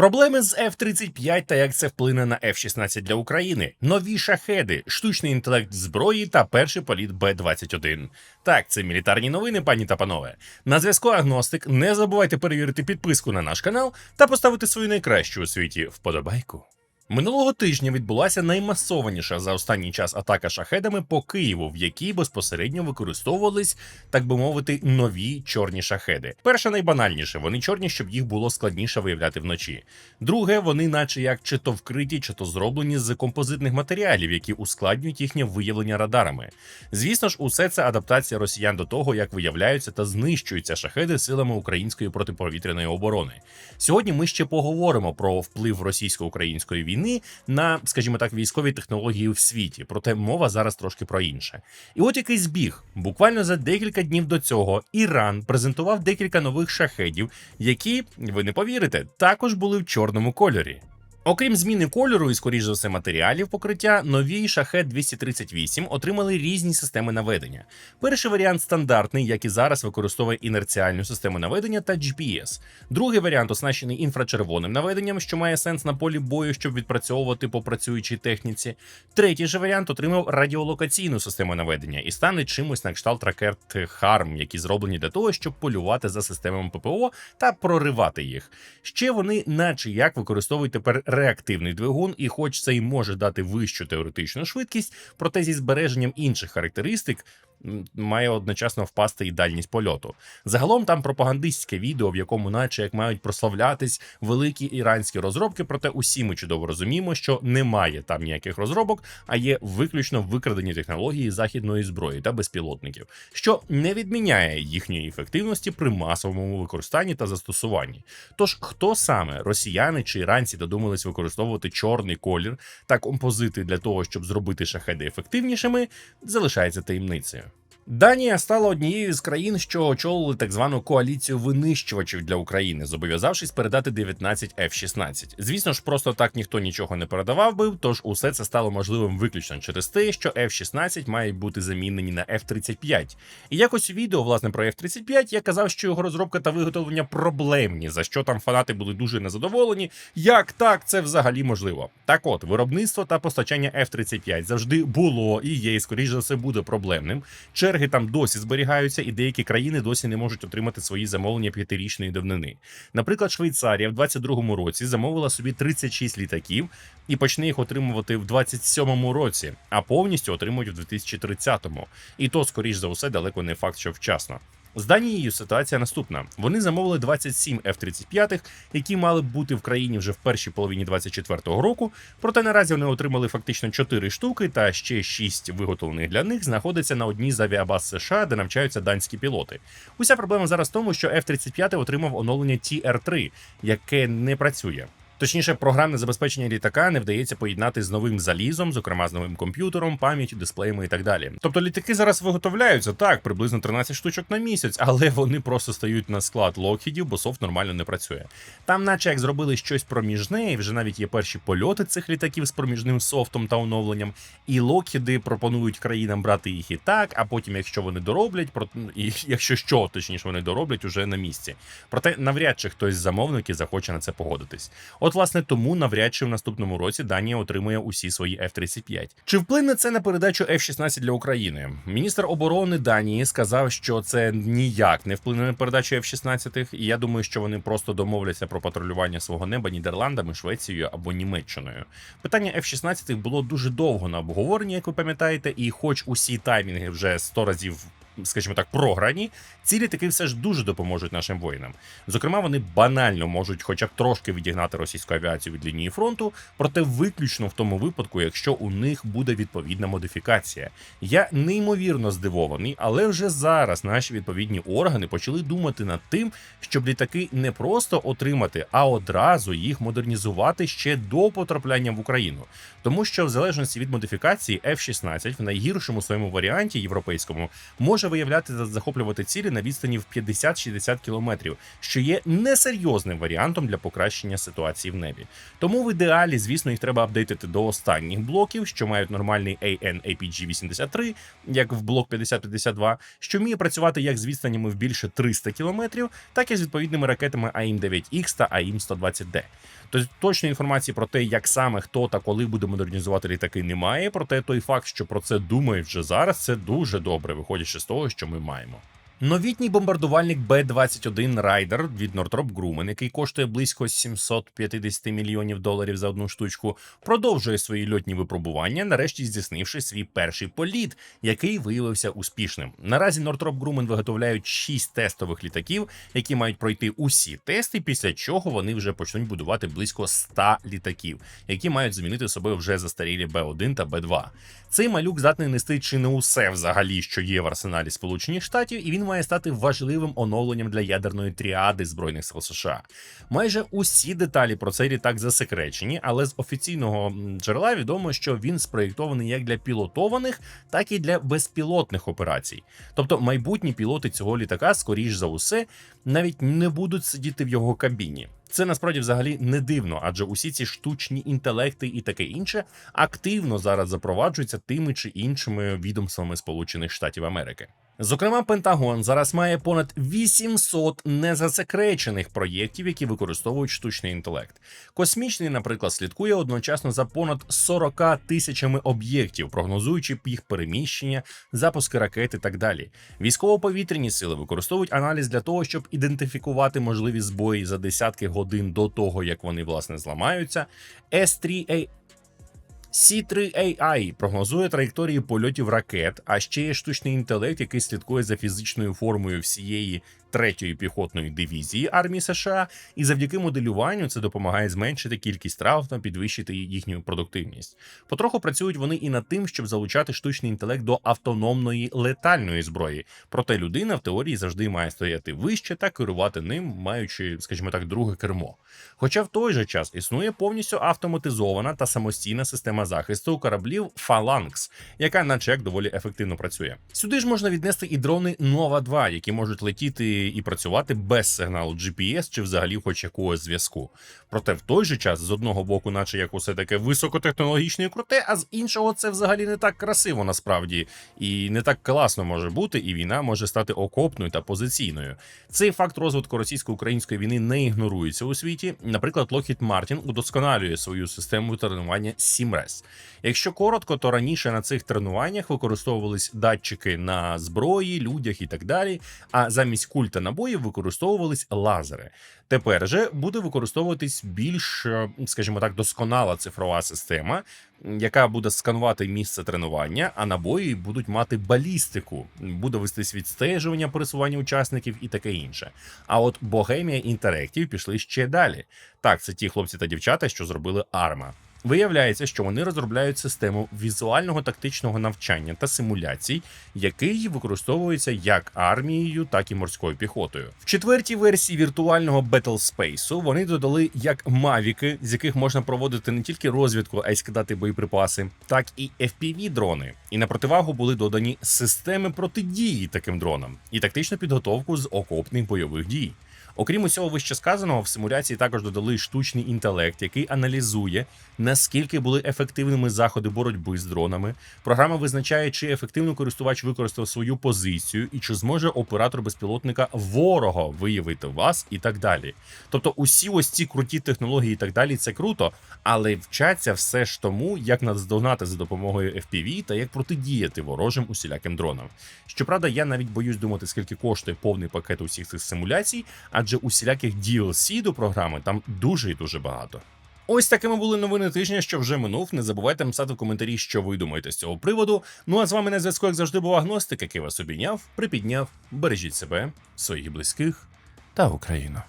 Проблеми з F-35 та як це вплине на F-16 для України, нові шахеди, штучний інтелект зброї та перший політ Б-21. Так, це мілітарні новини, пані та панове. На зв'язку Агностик. Не забувайте перевірити підписку на наш канал та поставити свою найкращу у світі вподобайку. Минулого тижня відбулася наймасованіша за останній час атака шахедами по Києву, в якій безпосередньо використовувались, так би мовити, нові чорні шахеди. Перше найбанальніше, вони чорні, щоб їх було складніше виявляти вночі. Друге, вони, наче як чи то вкриті, чи то зроблені з композитних матеріалів, які ускладнюють їхнє виявлення радарами. Звісно ж, усе це адаптація росіян до того, як виявляються та знищуються шахеди силами української протиповітряної оборони. Сьогодні ми ще поговоримо про вплив російсько-української війни на, скажімо так, військові технології в світі. Проте мова зараз трошки про інше. І от який збіг. Буквально за декілька днів до цього Іран презентував декілька нових шахедів, які, ви не повірите, також були в чорному кольорі. Окрім зміни кольору і, скоріш за все, матеріалів покриття, нові шахет 238 отримали різні системи наведення. Перший варіант стандартний, як і зараз використовує інерціальну систему наведення та GPS. Другий варіант оснащений інфрачервоним наведенням, що має сенс на полі бою, щоб відпрацьовувати по працюючій техніці. Третій же варіант отримав радіолокаційну систему наведення і стане чимось на кшталт ракет HARM, які зроблені для того, щоб полювати за системами ППО та проривати їх. Ще вони, наче як, використовують тепер реактивний двигун, і хоч це й може дати вищу теоретичну швидкість, проте зі збереженням інших характеристик. Має одночасно впасти і дальність польоту. Загалом там пропагандистське відео, в якому, наче як мають прославлятись великі іранські розробки, проте усі ми чудово розуміємо, що немає там ніяких розробок, а є виключно викрадені технології західної зброї та безпілотників, що не відміняє їхньої ефективності при масовому використанні та застосуванні. Тож хто саме росіяни чи іранці додумались використовувати чорний колір та композити для того, щоб зробити шахеди ефективнішими, залишається таємницею. Данія стала однією з країн, що очолили так звану коаліцію винищувачів для України, зобов'язавшись передати 19 F-16. Звісно ж, просто так ніхто нічого не передавав би, тож усе це стало можливим виключно через те, що F-16 мають бути замінені на F-35. І якось у відео, власне, про F-35 я казав, що його розробка та виготовлення проблемні, за що там фанати були дуже незадоволені. Як так це взагалі можливо? Так от, виробництво та постачання F-35 завжди було і є, і скоріш за все буде проблемним. Черги там досі зберігаються, і деякі країни досі не можуть отримати свої замовлення п'ятирічної давнини. Наприклад, Швейцарія в 22-му році замовила собі 36 літаків і почне їх отримувати в 27-му році, а повністю отримують в 2030-му. І то, скоріш за все, далеко не факт, що вчасно. З Данією ситуація наступна: вони замовили 27 F-35, які мали б бути в країні вже в першій половині 24-го року. Проте наразі вони отримали фактично 4 штуки, та ще 6 виготовлених для них знаходяться на одній з авіабаз США, де навчаються данські пілоти. Уся проблема зараз в тому, що F-35 отримав оновлення TR-3, яке не працює. Точніше, програмне забезпечення літака не вдається поєднати з новим залізом, зокрема з новим комп'ютером, пам'яттю, дисплеями і так далі. Тобто літаки зараз виготовляються так, приблизно 13 штучок на місяць, але вони просто стають на склад локхідів, бо софт нормально не працює. Там, наче як зробили щось проміжне, і вже навіть є перші польоти цих літаків з проміжним софтом та оновленням. І локхіди пропонують країнам брати їх і так, а потім, якщо вони дороблять, і якщо що, точніше вони дороблять уже на місці. Проте навряд чи хтось з замовників захоче на це погодитись. От, власне, тому навряд чи в наступному році Данія отримує усі свої F-35. Чи вплине це на передачу F-16 для України? Міністр оборони Данії сказав, що це ніяк не вплине на передачу F-16, і я думаю, що вони просто домовляться про патрулювання свого неба Нідерландами, Швецією або Німеччиною. Питання F-16 було дуже довго на обговоренні, як ви пам'ятаєте, і хоч усі таймінги вже 100 разів скажімо так, програні, ці літаки все ж дуже допоможуть нашим воїнам. Зокрема, вони банально можуть, хоча б трошки відігнати російську авіацію від лінії фронту, проте виключно в тому випадку, якщо у них буде відповідна модифікація. Я неймовірно здивований, але вже зараз наші відповідні органи почали думати над тим, щоб літаки не просто отримати, а одразу їх модернізувати ще до потрапляння в Україну. Тому що в залежності від модифікації F-16 в найгіршому своєму варіанті європейському може виявляти та захоплювати цілі на відстані в 50-60 кілометрів, що є несерйозним варіантом для покращення ситуації в небі. Тому в ідеалі, звісно, їх треба апдейтити до останніх блоків, що мають нормальний AN-APG-83, як в блок 5052, що вміє працювати як з відстанями в більше 300 кілометрів, так і з відповідними ракетами AIM-9X та AIM-120D. Тобто точної інформації про те, як саме хто та коли буде модернізувати літаки, немає. Проте той факт, що про це думають вже зараз, це дуже добре, виходячи з того, що ми маємо. Новітній бомбардувальник Б-21 Райдер від Northrop Grumman, який коштує близько 750 мільйонів доларів за одну штучку, продовжує свої льотні випробування, нарешті здійснивши свій перший політ, який виявився успішним. Наразі Northrop Grumman виготовляють 6 тестових літаків, які мають пройти усі тести, після чого вони вже почнуть будувати близько 100 літаків, які мають замінити собою вже застарілі Б-1 та Б-2. Цей малюк здатний нести чи не усе взагалі, що є в арсеналі Сполучених Штатів, і він має стати важливим оновленням для ядерної тріади збройних сил США. Майже усі деталі про цей літак засекречені, але з офіційного джерела відомо, що він спроєктований як для пілотованих, так і для безпілотних операцій. Тобто майбутні пілоти цього літака, скоріш за усе, навіть не будуть сидіти в його кабіні. Це насправді взагалі не дивно, адже усі ці штучні інтелекти і таке інше активно зараз запроваджуються тими чи іншими відомствами Сполучених Штатів Америки. Зокрема, Пентагон зараз має понад 800 незасекречених проєктів, які використовують штучний інтелект. Космічний, наприклад, слідкує одночасно за понад 40 тисячами об'єктів, прогнозуючи їх переміщення, запуски ракет і так далі. Військово-повітряні сили використовують аналіз для того, щоб ідентифікувати можливі збої за десятки годин до того, як вони власне зламаються. S3A C3AI прогнозує траєкторії польотів ракет, а ще є штучний інтелект, який слідкує за фізичною формою всієї третьої піхотної дивізії армії США, і завдяки моделюванню це допомагає зменшити кількість травм та підвищити їхню продуктивність. Потроху працюють вони і над тим, щоб залучати штучний інтелект до автономної летальної зброї. Проте людина в теорії завжди має стояти вище та керувати ним, маючи, скажімо так, друге кермо. Хоча в той же час існує повністю автоматизована та самостійна система захисту кораблів Phalanx, яка, наче як доволі ефективно працює. Сюди ж можна віднести і дрони Nova 2, які можуть летіти і працювати без сигналу GPS чи взагалі хоч якогось зв'язку. Проте в той же час, з одного боку, наче як усе таке високотехнологічне і круте, а з іншого це взагалі не так красиво насправді і не так класно може бути, і війна може стати окопною та позиційною. Цей факт розвитку російсько-української війни не ігнорується у світі. Наприклад, Lockheed Martin удосконалює свою систему тренування Сімрес. Якщо коротко, то раніше на цих тренуваннях використовувались датчики на зброї, людях і так далі. А замість куль та набоїв використовувались лазери. Тепер же буде використовуватись більш, е, скажімо так, досконала цифрова система, яка буде сканувати місце тренування, а набої будуть мати балістику, буде вестись відстежування пересування учасників і таке інше. А от Bohemia Interactive пішли ще далі. Так, це ті хлопці та дівчата, що зробили Арма. Виявляється, що вони розробляють систему візуального тактичного навчання та симуляцій, який використовується як армією, так і морською піхотою. В четвертій версії віртуального Battle Space вони додали як мавіки, з яких можна проводити не тільки розвідку, а й скидати боєприпаси, так і fpv дрони. І на противагу були додані системи протидії таким дронам і тактичну підготовку з окопних бойових дій. Окрім усього вище сказаного, в симуляції також додали штучний інтелект, який аналізує, наскільки були ефективними заходи боротьби з дронами. Програма визначає, чи ефективно користувач використав свою позицію і чи зможе оператор безпілотника ворога виявити вас і так далі. Тобто, усі ось ці круті технології і так далі, це круто, але вчаться все ж тому, як наздогнати за допомогою FPV та як протидіяти ворожим усіляким дронам. Щоправда, я навіть боюсь думати, скільки коштує повний пакет усіх цих симуляцій, адже усіляких DLC до програми там дуже і дуже багато. Ось такими були новини тижня, що вже минув. Не забувайте писати в коментарі, що ви думаєте з цього приводу. Ну а з вами на зв'язку, як завжди, був агностик, який вас обійняв, припідняв. Бережіть себе, своїх близьких та Україну.